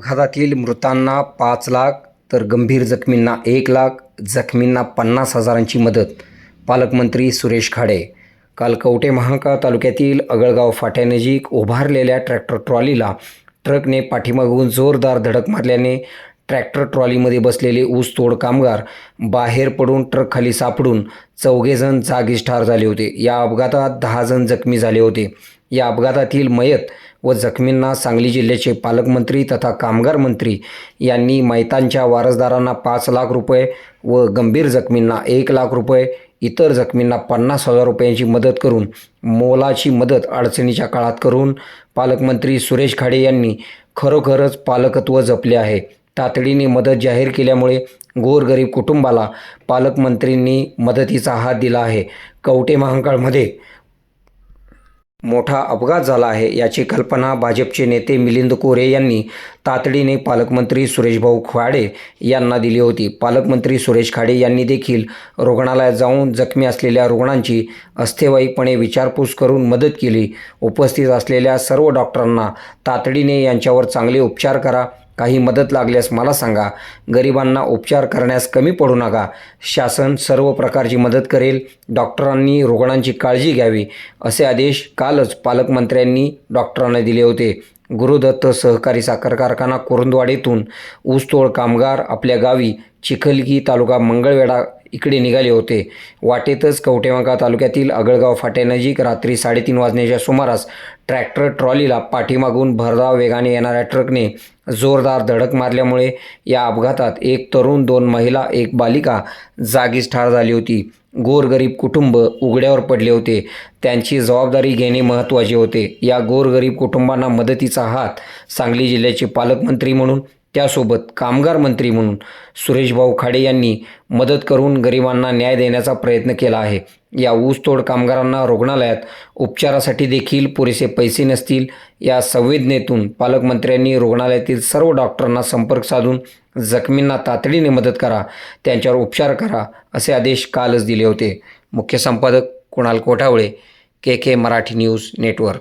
अपघातातील मृतांना पाच लाख तर गंभीर जखमींना एक लाख जखमींना पन्नास हजारांची मदत पालकमंत्री सुरेश खाडे. काल कवटे महांकाळ तालुक्यातील अगळगाव फाट्यानजीक उभारलेल्या ट्रॅक्टर ट्रॉलीला ट्रकने पाठीमागून जोरदार धडक मारल्याने ट्रॅक्टर ट्रॉलीमध्ये बसलेले ऊसतोड कामगार बाहेर पडून ट्रकखाली सापडून चौघेजण जागीच ठार झाले होते. या अपघातात दहा जण जखमी झाले होते. या अपघातातील मयत व जखमींना सांगली जिल्ह्याचे पालकमंत्री तथा कामगार मंत्री यांनी मैतांच्या वारसदारांना पाच लाख रुपये व गंभीर जखमींना एक लाख रुपये इतर जखमींना पन्नास हजार रुपयांची मदत करून मोलाची मदत अडचणीच्या काळात करून पालकमंत्री सुरेश खाडे यांनी खरोखरच पालकत्व जपले आहे. तातडीने मदत जाहीर केल्यामुळे गोरगरीब कुटुंबाला पालकमंत्रींनी मदतीचा हात दिला आहे. कवटे महांकाळमध्ये मोठा अपघात झाला आहे याची कल्पना भाजपचे नेते मिलिंद कोरे यांनी तातडीने पालकमंत्री सुरेशभाऊ खाडे यांना दिली होती. पालकमंत्री सुरेश खाडे यांनी देखील रुग्णालयात जाऊन जखमी असलेल्या रुग्णांची अस्थेवाईपणे विचारपूस करून मदत केली. उपस्थित असलेल्या सर्व डॉक्टरांना तातडीने यांच्यावर चांगले उपचार करा. काही मदत लागल्यास मला सांगा. गरिबांना उपचार करण्यास कमी पडू नका. शासन सर्व प्रकारची मदत करेल. डॉक्टरांनी रुग्णांची काळजी घ्यावी. असे आदेश कालच पालकमंत्र्यांनी डॉक्टरांना दिले होते. गुरुदत्त सहकारी साखर कारखाना कुरुंदवाडीतून ऊसतोड कामगार आपल्या गावी चिखलगी तालुका मंगळवेढा इकडे निघाले होते. वाटेतच कवटेवांका तालुक्यातील अगळगाव फाट्यानजीक रात्री साडेतीन वाजण्याच्या सुमारास ट्रॅक्टर ट्रॉलीला पाठीमागून भरधाव वेगाने येणाऱ्या ट्रकने जोरदार धडक मारल्यामुळे या अपघातात एक तरुण दोन महिला एक बालिका जागीच ठार झाली होती. गोरगरीब कुटुंब उघड्यावर पडले होते. त्यांची जबाबदारी घेणे महत्त्वाचे होते. या गोरगरीब कुटुंबांना मदतीचा हात सांगली जिल्ह्याचे पालकमंत्री म्हणून त्यासोबत कामगार मंत्री म्हणून सुरेशभाऊ खाडे यांनी मदत करून गरिबांना न्याय देण्याचा प्रयत्न केला आहे. या ऊसतोड कामगारांना रुग्णालयात उपचारासाठी देखील पुरेसे पैसे नसतील. या संवेदनेतून पालकमंत्र्यांनी रुग्णालयातील सर्व डॉक्टरांना संपर्क साधून जखमींना तातडीने मदत करा त्यांच्यावर उपचार करा असे आदेश कालच दिले होते. मुख्य संपादक Kunal Kothawale K K Marathi news network.